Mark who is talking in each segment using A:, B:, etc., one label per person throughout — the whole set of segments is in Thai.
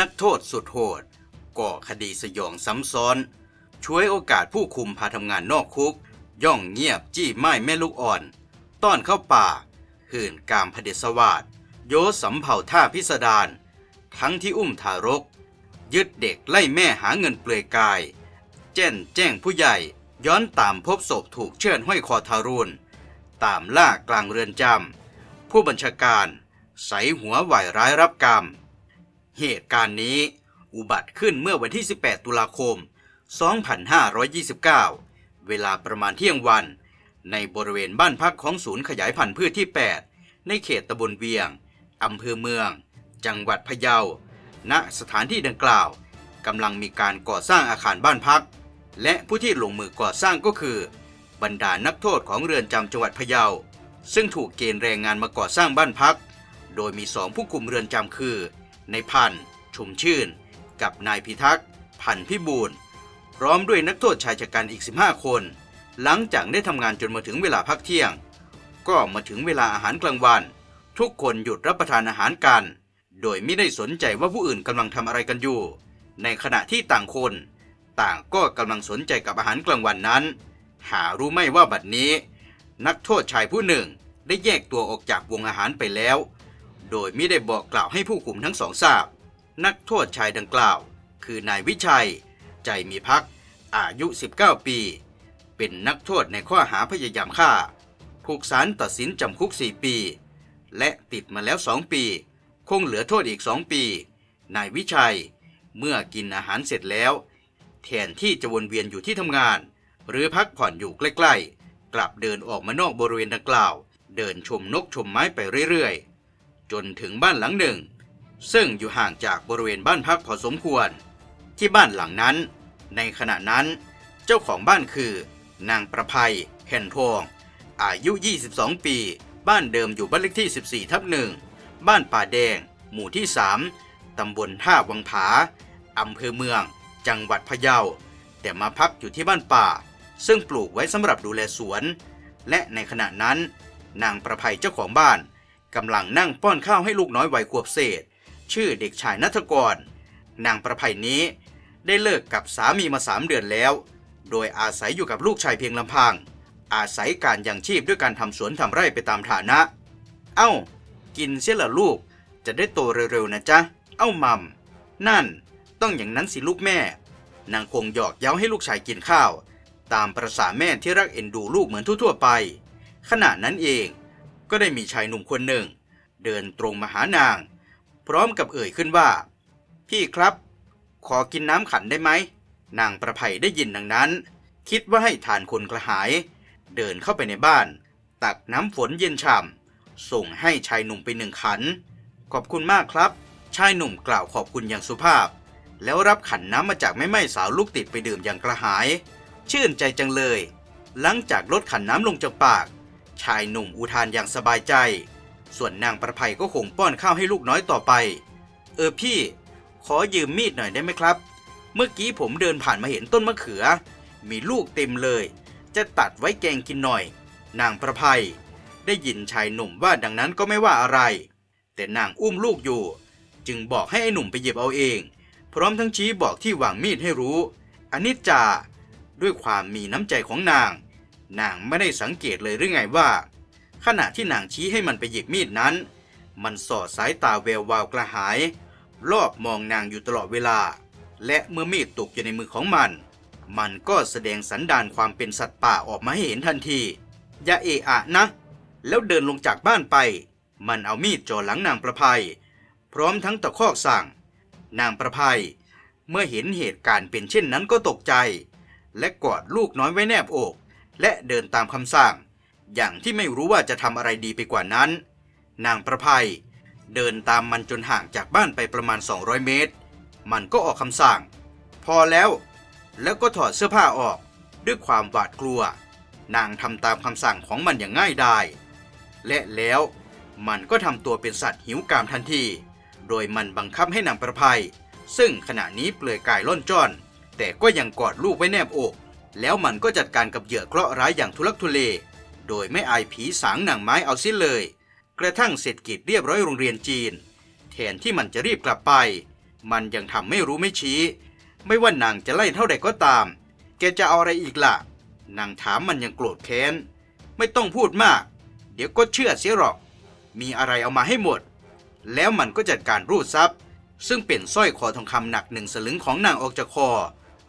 A: นักโทษสุดโหด ก่อคดีสยองซ้ำซ้อน ช่วยโอกาสผู้คุมพาทำงานนอกคุก ย่องเงียบจี้ไม้แม่ลูกอ่อน ต้อนเข้าป่า หื่นกามพเดสวาดโยสำเภาท่าพิสดารทั้งที่อุ้มทารก ยึดเด็กไล่แม่หาเงินเปลือยกาย แจ้นแจ้งผู้ใหญ่ย้อนตามพบศพถูกเชือดห้อยคอทารุณตามล่ากลางเรือนจำผู้บัญชาการ ใสหัวไหวร้ายรับกรรม เหตุการณ์นี้อุบัติขึ้นเมื่อวันที่ 18 ตุลาคม 2529 เวลาประมาณเที่ยงวัน ในบริเวณบ้านพักของศูนย์ขยายพันธุ์พืชที่ 8 ในเขตตำบลเวียง อำเภอเมือง จังหวัดพะเยา ณ สถานที่ดังกล่าวกำลังมีการก่อสร้างอาคารบ้านพัก และผู้ที่ลงมือก่อสร้างก็คือ บรรดานักโทษของเรือนจำจังหวัดพะเยา ซึ่งถูกเกณฑ์แรงงานมาก่อสร้างบ้านพัก โดยมีสองผู้คุมเรือนจำคือ ในพันชุมชื่น กับนายพิทักษ์พันพิบูลพร้อมด้วยนักโทษชายชะกันอีก 15 คน หลังจากได้ทำงานจนมาถึงเวลาพักเที่ยง ก็มาถึงเวลาอาหารกลางวัน ทุกคนหยุดรับประทานอาหารกัน โดยไม่ได้สนใจว่าผู้อื่นกำลังทำอะไรกันอยู่ ในขณะที่ต่างคน ต่างก็กำลังสนใจกับอาหารกลางวันนั้น หารู้ไม่ว่าบัดนี้ นักโทษชายผู้หนึ่งได้แยกตัวออกจากวงอาหารไปแล้ว โดยไม่ได้บอกกล่าวให้ผู้คุมทั้งสองทราบ นักโทษชายดังกล่าว คือนายวิชัย ใจมีพัก อายุ 19 ปี เป็นนักโทษในข้อหาพยายามฆ่า ถูกศาลตัดสินจำคุก 4 ปี และติดมาแล้ว 2 ปี คงเหลือโทษอีก 2 ปี นายวิชัยเมื่อกินอาหารเสร็จแล้ว แทนที่จะวนเวียนอยู่ที่ทำงาน หรือพักผ่อนอยู่ใกล้ ๆ กลับเดินออกมานอกบริเวณดังกล่าว เดินชมนกชมไม้ไปเรื่อยๆ จนถึงบ้านหลังหนึ่ง ซึ่งอยู่ห่างจากบริเวณบ้านพักพอสมควร ที่บ้านหลังนั้น ในขณะนั้น เจ้าของบ้านคือ นางประภัยแห่นทองอายุ 22 ปี บ้านเดิมอยู่บ้านเลขที่ 14ทับหนึ่งบ้านป่าแดง หมู่ที่ 3 ตำบลท่าวังผา อำเภอเมือง จังหวัดพะเยา แต่มาพักอยู่ที่บ้านป่า ซึ่งปลูกไว้สำหรับดูแลสวน และในขณะนั้น นางประภัยเจ้าของบ้าน กำลังนั่งป้อนข้าวให้ลูกน้อยวัยขวบเศษ ชื่อเด็กชายนัทกร นางประภัยนี้ ได้เลิกกับสามีมาสามเดือนแล้ว โดยอาศัยอยู่กับลูกชายเพียงลำพัง อาศัยการยังชีพด้วยการทำสวนทำไร่ไปตามฐานะ เอ้า กินเสียละลูก จะได้โตเร็วๆนะจ๊ะ เอ้ามัม นั่น ต้องอย่างนั้นสิลูกแม่ นางคงหยอกเย้าให้ลูกชายกินข้าว ตามประษาแม่ที่รักเอ็นดูลูกเหมือนทั่วๆไป ขณะนั้นเอง ก็ได้มีชายหนุ่มคนหนึ่ง เดินตรงมาหานาง พร้อมกับเอ่ยขึ้นว่า พี่ครับ ขอกินน้ำขันได้ไหม นางประภัยได้ยินดังนั้น คิดว่าให้ทานคนกระหาย เดินเข้าไปในบ้าน ตักน้ำฝนเย็นฉ่ำส่งให้ชายหนุ่มไปหนึ่งขัน ขอบคุณมากครับ ชายหนุ่มกล่าวขอบคุณอย่างสุภาพ แล้วรับขันน้ำมาจากแม่ไม้สาวลูกติดไปดื่มอย่างกระหาย ชื่นใจจังเลย หลังจากลดขันน้ำลงจากปาก ชายหนุ่มอุทานอย่างสบายใจ ส่วนนางประภัยก็คงป้อนข้าวให้ลูกน้อยต่อไป เออพี่ ขอยืมมีดหน่อยได้ไหมครับ เมื่อกี้ผมเดินผ่านมาเห็นต้นมะเขือ มีลูกเต็มเลย จะตัดไว้แกงกินหน่อย นางประภัย ได้ยินชายหนุ่มว่าดังนั้นก็ไม่ว่าอะไร แต่นางอุ้มลูกอยู่ จึงบอกให้ไอ้หนุ่มไปหยิบเอาเอง พร้อมทั้งชี้บอกที่วางมีดให้รู้อนิจจาด้วยความมีน้ำใจของนาง นางไม่ได้สังเกตเลยหรือไงว่า ขณะที่นางชี้ให้มันไปหยิบมีดนั้น มันสอดสายตาแวววาวกระหาย รอบมองนางอยู่ตลอดเวลา และเมื่อมีดตกอยู่ในมือของมัน มันก็แสดงสันดานความเป็นสัตว์ป่าออกมาให้เห็นทันทีอย่าเอะอะนะ แล้วเดินลงจากบ้านไป มันเอามีดจ่อหลังนางประภัย พร้อมทั้งตะคอกสั่ง นางประภัย เมื่อเห็นเหตุการณ์เป็นเช่นนั้นก็ตกใจ และกอดลูกน้อยไว้แนบอก และเดินตามคำสั่ง อย่างที่ไม่รู้ว่าจะทำอะไรดีไปกว่านั้น นางประภัย เดินตามมันจนห่างจากบ้านไปประมาณ 200 เมตร มันก็ออกคำสั่ง พอแล้ว แล้วก็ถอดเสื้อผ้าออกด้วยความหวาดกลัว นางทำตามคำสั่งของมันอย่างง่ายดาย และแล้วมันก็ทำตัวเป็นสัตว์หิวกามทันที โดยมันบังคับให้นางประภัย ซึ่งขณะนี้เปลือยกายล่อนจ้อน แต่ก็ยังกอดลูกไว้แนบอก แล้วมันก็จัดการกับเหยื่อเคราะห์ร้ายอย่างทุลักทุเล โดยไม่อายผีสางหนังไม้เอาสิ้นเลย กระทั่งเสร็จกิจเรียบร้อยโรงเรียนจีน แทนที่มันจะรีบกลับไป มันยังทำไม่รู้ไม่ชี้ ไม่ว่านางจะไล่เท่าใดก็ตาม แกจะเอาอะไรอีกล่ะ นางถามมันยังโกรธแค้น ไม่ต้องพูดมาก เดี๋ยวก็เชื่อเสียหรอก มีอะไรเอามาให้หมด แล้วมันก็จัดการรูดทรัพย์ซึ่งเป็นสร้อยคอทองคำหนักหนึ่งสลึงของนางออกจากคอ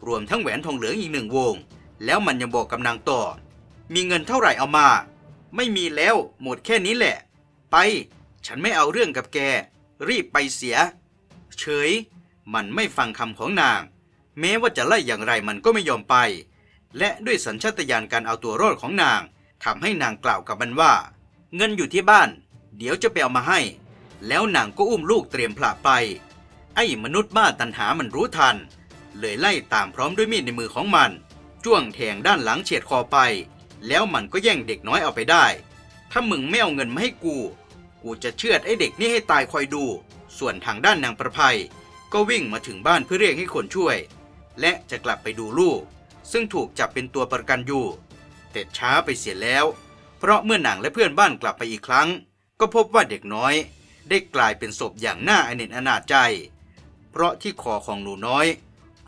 A: รวมทั้งแหวนทองเหลืองอีกหนึ่งวง แล้วมันยังบอกกับนางต่อ มีเงินเท่าไหร่เอามา ไม่มีแล้วหมดแค่นี้แหละ ไป ฉันไม่เอาเรื่องกับแก รีบไปเสีย เฉย มันไม่ฟังคำของนาง แม้ว่าจะไล่อย่างไรมันก็ไม่ยอมไป และด้วยสัญชาตญาณการเอาตัวรอดของนางทำให้นางกล่าวกับมันว่า เงินอยู่ที่บ้าน เดี๋ยวจะไปเอามาให้ แล้วนางก็อุ้มลูกเตรียมพละไป ไอ้มนุษย์บ้าตันหามันรู้ทัน เลยไล่ตามพร้อมด้วยมีดในมือของมัน จ้วงแทงด้านหลังเฉียดคอไป แล้วมันก็แย่งเด็กน้อยเอาไปได้ ถ้ามึงไม่เอาเงินมาให้กู กูจะเชือดไอ้เด็กนี่ให้ตายคอยดู ส่วนทางด้านนางประภัย ก็วิ่งมาถึงบ้านเพื่อเรียกให้คนช่วย และจะกลับไปดูลูก ซึ่งถูกจับเป็นตัวประกันอยู่แต่ช้าไปเสียแล้ว เพราะเมื่อนางและเพื่อนบ้านกลับไปอีกครั้ง ก็พบว่าเด็กน้อยได้กลายเป็นศพอย่างน่าอเนจอนาจใจ เพราะที่คอของหนูน้อย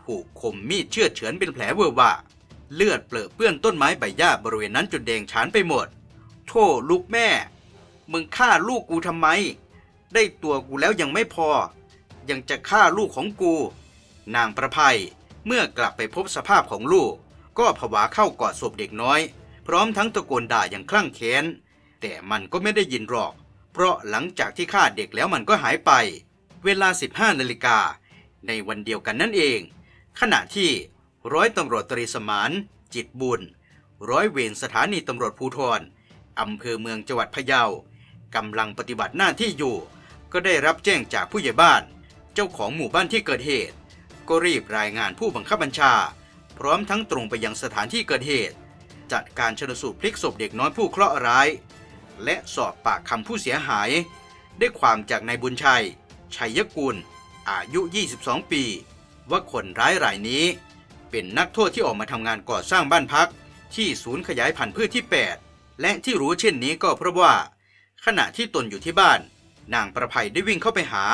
A: ถูกคมมีดเชือดเฉือนเป็นแผลเวอะหวะเลือดเปรอเปื้อนต้นไม้ใบหญ้าบริเวณนั้นจนแดงฉานไปหมด โธ่ลูกแม่ มึงฆ่าลูกกูทำไม ได้ตัวกูแล้วยังไม่พอ ยังจะฆ่าลูกของกู นางประภัยเมื่อกลับไปพบสภาพของลูก ก็ผวาเข้ากอดศพเด็กน้อย พร้อมทั้งตะโกนด่าอย่างคลั่งแค้น แต่มันก็ไม่ได้ยินหรอก เพราะหลังจากที่ฆ่าเด็กแล้วมันก็หายไป เวลา 15นาฬิกาในวันเดียวกันนั่นเอง ขณะที่ร้อยตำรวจตรีสมาน จิตบุญ ร้อยเวรสถานีตำรวจภูธรอำเภอเมืองจังหวัดพะเยากำลังปฏิบัติหน้าที่อยู่ ก็ได้รับแจ้งจากผู้ใหญ่บ้าน เจ้าของหมู่บ้านที่เกิดเหตุ ก็รีบรายงานผู้บังคับบัญชา พร้อมทั้งตรงไปยังสถานที่เกิดเหตุ จัดการชนสูตรพลิกศพเด็กน้อยผู้เคราะห์ร้าย และสอบปากคำผู้เสียหาย ได้ความจากนายบุญชัย ชัยกุลอายุ 22 ปี ว่าคนร้ายรายนี้ เป็นนักโทษที่ออกมาทำงานก่อสร้างบ้านพัก ที่ศูนย์ขยายพันธุ์พืชที่ 8 และที่รู้เช่นนี้ก็เพราะว่า ขณะที่ตนอยู่ที่บ้าน นางประภัยได้วิ่งเข้าไปหา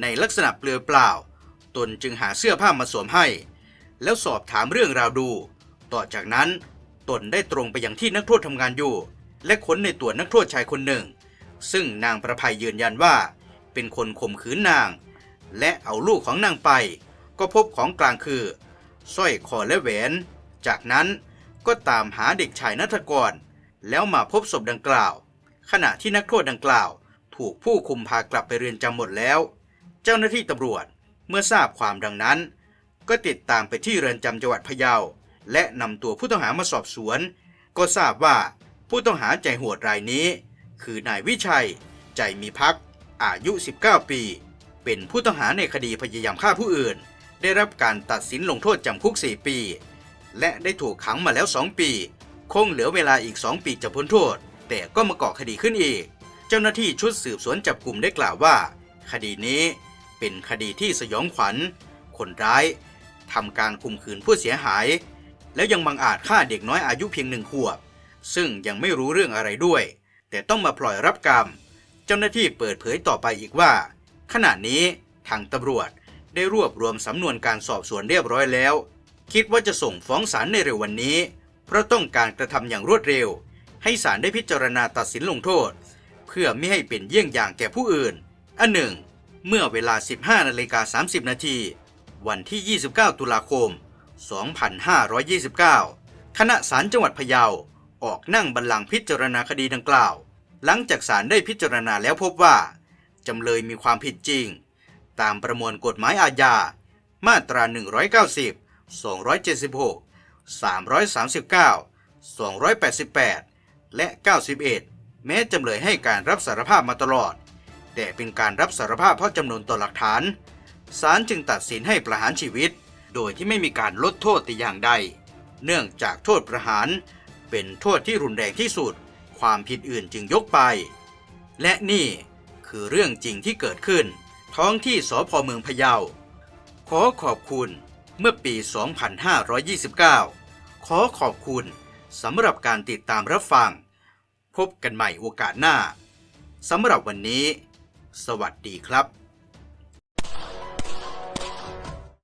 A: ในลักษณะเปลือยเปล่า ตนจึงหาเสื้อผ้ามาสวมให้ แล้วสอบถามเรื่องราวดู ต่อจากนั้นตนได้ตรงไปยังที่นักโทษทำงานอยู่ และค้นในตัวนักโทษชายคนหนึ่ง ซึ่งนางประภัยยืนยันว่า เป็นคนข่มขืนนาง และเอาลูกของนางไป ก็พบของกลางคือสร้อยคอและแหวน จากนั้นก็ตามหาเด็กชายนัทกร แล้วมาพบศพดังกล่าว ขณะที่นักโทษดังกล่าว ถูกผู้คุมพากลับไปเรือนจำหมดแล้ว เจ้าหน้าที่ตำรวจเมื่อทราบความดังนั้น ก็ติดตามไปที่เรือนจำจังหวัดพะเยา และนำตัวผู้ต้องหามาสอบสวน ก็ทราบว่าผู้ต้องหาใจโหดรายนี้ คือนายวิชัย ใจมีพัก อายุ 19 ปี เป็นผู้ต้องหาในคดีพยายามฆ่าผู้อื่น ได้รับการตัดสินลงโทษจำคุก 4 ปี และได้ถูกขังมาแล้ว 2 ปี คงเหลือเวลาอีก 2 ปีจะพ้นโทษ แต่ก็มาก่อคดีขึ้นอีก เจ้าหน้าที่ชุดสืบสวนจับกลุ่มได้กล่าวว่า คดีนี้เป็นคดีที่สยองขวัญ คนร้ายทำการข่มขืนผู้เสียหาย แล้วยังบังอาจฆ่าเด็กน้อยอายุเพียงหนึ่งขวบ ซึ่งยังไม่รู้เรื่องอะไรด้วย แต่ต้องมาปล่อยรับกรรม เจ้าหน้าที่เปิดเผยต่อไปอีกว่า ขณะนี้ทางตำรวจ ได้รวบรวมสำนวนการสอบสวนเรียบร้อยแล้ว คิดว่าจะส่งฟ้องศาลในเร็ววันนี้ เพราะต้องการกระทำอย่างรวดเร็ว ให้ศาลได้พิจารณาตัดสินลงโทษ เพื่อไม่ให้เป็นเยี่ยงอย่างแก่ผู้อื่น อันหนึ่ง เมื่อเวลา 15นาฬิกา30 นาที วันที่ 29 ตุลาคม 2529 คณะศาลจังหวัดพะเยา ออกนั่งบัลลังก์พิจารณาคดีดังกล่าว หลังจากศาลได้พิจารณาแล้วพบว่าจำเลยมีความผิดจริง ตามประมวลกฎหมายอาญา มาตรา 190 276 339 288 และ 91 แม้จำเลยให้การรับสารภาพมาตลอด แต่เป็นการรับสารภาพเพราะจำนวนต่อหลักฐานศาลจึงตัดสินให้ประหารชีวิต โดยที่ไม่มีการลดโทษแต่อย่างใด เนื่องจากโทษประหาร เป็นโทษที่รุนแรงที่สุด ความผิดอื่นจึงยกไป และนี่คือเรื่องจริงที่เกิดขึ้น ท้องที่สพเมืองพะเยา ขอขอบคุณเมื่อปี 2529 ขอขอบคุณสำหรับการติดตามรับฟัง พบกันใหม่โอกาสหน้า สำหรับวันนี้ สวัสดีครับ